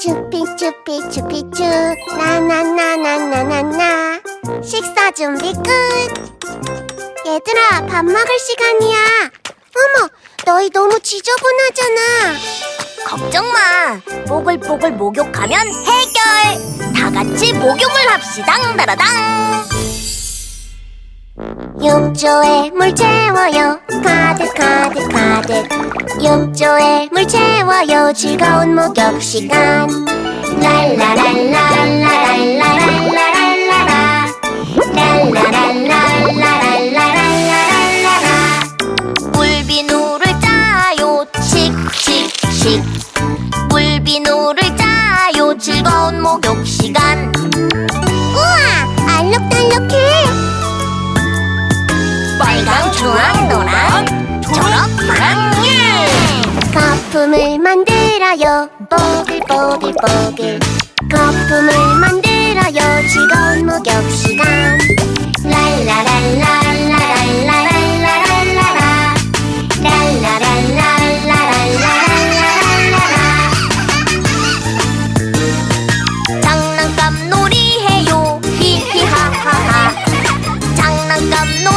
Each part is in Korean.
쭈삐 쭈삐 쭈삐 쭈 나나나나나나나 식사 준비 끝 얘들아 밥 먹을 시간이야 어머 너희 너무 지저분하잖아 걱정 마. 뽀글뽀글 목욕하면 해결. 다 같이 목욕을 합시다. 다라당. 욕조에 물 채워요 가득 가득 가득 욕조에 물 채워요 즐거운 목욕 시간 랄라랄라랄라랄라랄라랄라라 랄라랄라랄라랄라랄라라 물비누를 짜요. 칙칙칙. 물비누를 짜요. 즐거운 목욕 시간. 우와 거품을 만들어요. 뽀글뽀글뽀글. 거품을 만들어요. 즐거운 목욕 시간. 랄라랄라랄라랄라랄라랄라라. 랄라랄라랄라랄라랄라라. 장난감 놀이 해요. 히히하하하. 장난감 놀이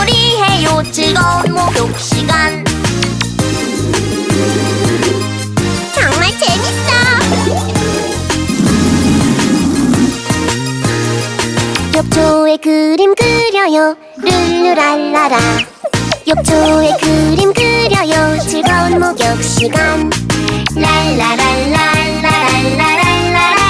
욕조에 그림 그려요 룰루랄라라 욕조에 그림 그려요 즐거운 목욕 시간 랄라랄라랄라랄라랄라라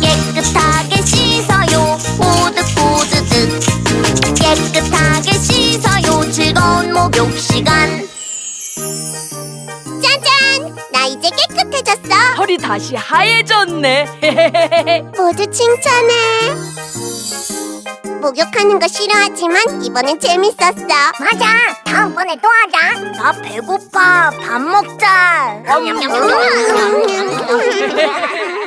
깨끗하게 씻어요. 보드보드득. 깨끗하게 씻어요. 즐거운 목욕 시간. 짜잔 나 이제 깨끗해졌어 털이 다시 하얘졌네. 모두 칭찬해. 목욕하는 거 싫어하지만 이번엔 재밌었어. 맞아. 다음번에 또 하자. 나 배고파. 밥 먹자. 냠냠냠냠.